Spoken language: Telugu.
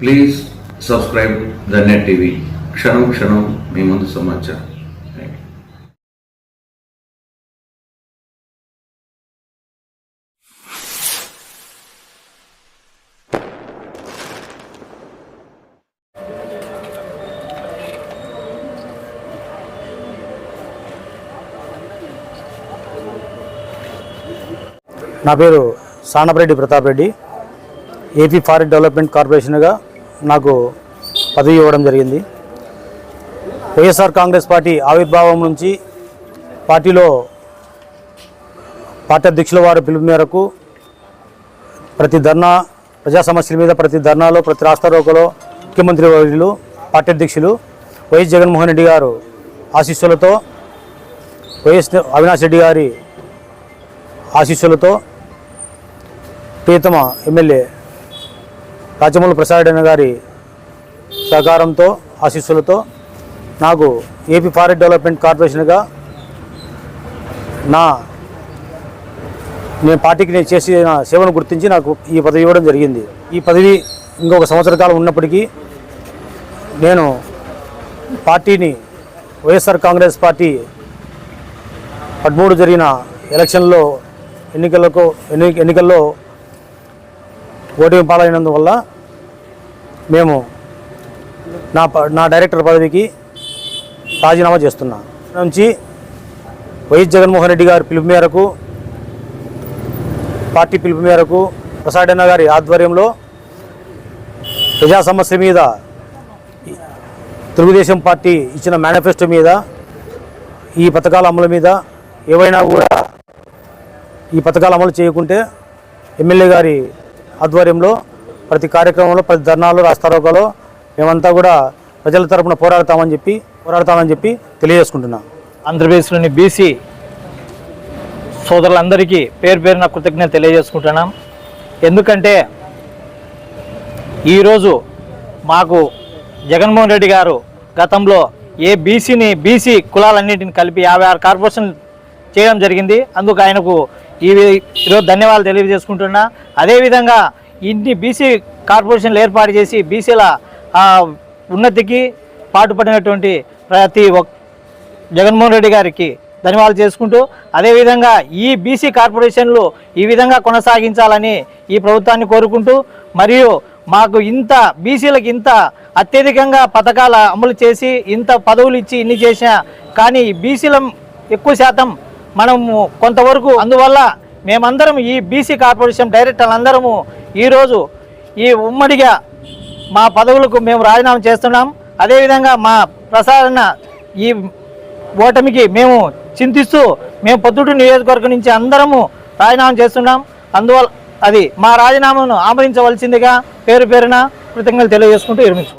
Please subscribe the net TV క్షణం క్షణం మీ ముందు సమాచారం. నా పేరు Sanapareddy Pratap Reddy. AP forest development కార్పొరేషన్గా నాకు పదవి ఇవ్వడం జరిగింది. వైఎస్ఆర్ కాంగ్రెస్ పార్టీ ఆవిర్భావం నుంచి పార్టీలో పార్టీ అధ్యక్షుల వారి పిలుపు మేరకు ప్రతి ధర్నా ప్రజా సమస్యల మీద ప్రతి ధర్నాలో ప్రతి రాస్తారోకలో ముఖ్యమంత్రి వర్యులు పార్టీ అధ్యక్షులు వైఎస్ జగన్మోహన్ రెడ్డి గారు ఆశీస్సులతో వైఎస్ అవినాష్ రెడ్డి గారి ఆశీస్సులతో ప్రియతమ ఎమ్మెల్యే రాజమౌళి ప్రసాద్ గారి సహకారంతో ఆశీస్సులతో నాకు ఏపీ ఫారెస్ట్ డెవలప్మెంట్ కార్పొరేషన్గా నా నేను పార్టీకి నేను చేసిన సేవను గుర్తించి నాకు ఈ పదవి ఇవ్వడం జరిగింది. ఈ పదవి ఇంకొక సంవత్సర కాలం ఉన్నప్పటికీ నేను పార్టీని వైఎస్ఆర్ కాంగ్రెస్ పార్టీ పదమూడు జరిగిన ఎలక్షన్లో ఎన్నికలకు ఎన్ని ఎన్నికల్లో ఓటమి పాలైనందువల్ల మేము నా ప- నా డైరెక్టర్ పదవికి రాజీనామా చేస్తున్నా. నుంచి వైఎస్ జగన్మోహన్ రెడ్డి గారి పిలుపు మేరకు పార్టీ పిలుపు మేరకు ప్రసాదన్న గారి ఆధ్వర్యంలో ప్రజా సమస్య మీద తెలుగుదేశం పార్టీ ఇచ్చిన మేనిఫెస్టో మీద ఈ పథకాల అమలు మీద ఏవైనా కూడా ఈ పథకాలు అమలు చేయకుంటే ఎమ్మెల్యే గారి ఆధ్వర్యంలో ప్రతి కార్యక్రమంలో ప్రతి ధర్నాలు రాస్తారోకాలో మేమంతా కూడా ప్రజల తరపున పోరాడతామని చెప్పి పోరాడతామని చెప్పి తెలియజేసుకుంటున్నాం. ఆంధ్రప్రదేశ్లోని బీసీ సోదరులందరికీ పేరు పేరున కృతజ్ఞత తెలియజేసుకుంటున్నాం. ఎందుకంటే ఈరోజు మాకు జగన్మోహన్ రెడ్డి గారు గతంలో ఏ బీసీని బీసీ కులాలన్నింటిని కలిపి యాభై ఆరు కార్పొరేషన్ చేయడం జరిగింది. అందుకు ఆయనకు ఈ ఈరోజు ధన్యవాదాలు తెలియజేసుకుంటున్నా. అదేవిధంగా ఇన్ని బీసీ కార్పొరేషన్లు ఏర్పాటు చేసి బీసీల ఉన్నతికి పాటుపడినటువంటి ప్రతి ఒక్క జగన్మోహన్ రెడ్డి గారికి ధన్యవాదాలు చేసుకుంటూ అదేవిధంగా ఈ బీసీ కార్పొరేషన్లు ఈ విధంగా కొనసాగించాలని ఈ ప్రభుత్వాన్ని కోరుకుంటూ మరియు మాకు ఇంత బీసీలకు ఇంత అత్యధికంగా పథకాల అమలు చేసి ఇంత పదవులు ఇచ్చి ఇన్ని చేసినా కానీ ఈ బీసీల ఎక్కువ శాతం మనము కొంతవరకు అందువల్ల మేమందరం ఈ బీసీ కార్పొరేషన్ డైరెక్టర్లు అందరము ఈరోజు ఈ ఉమ్మడిగా మా పదవులకు మేము రాజీనామా చేస్తున్నాం. అదేవిధంగా మా ప్రసారణ ఈ ఓటమికి మేము చింతిస్తూ మేము పొద్దుటి నియోజకవర్గం నుంచి అందరము రాజీనామా చేస్తున్నాం. అందువల్ల అది మా రాజీనామాను ఆమరించవలసిందిగా పేరు పేరున కృతజ్ఞతలు తెలియజేసుకుంటూ నిర్మించు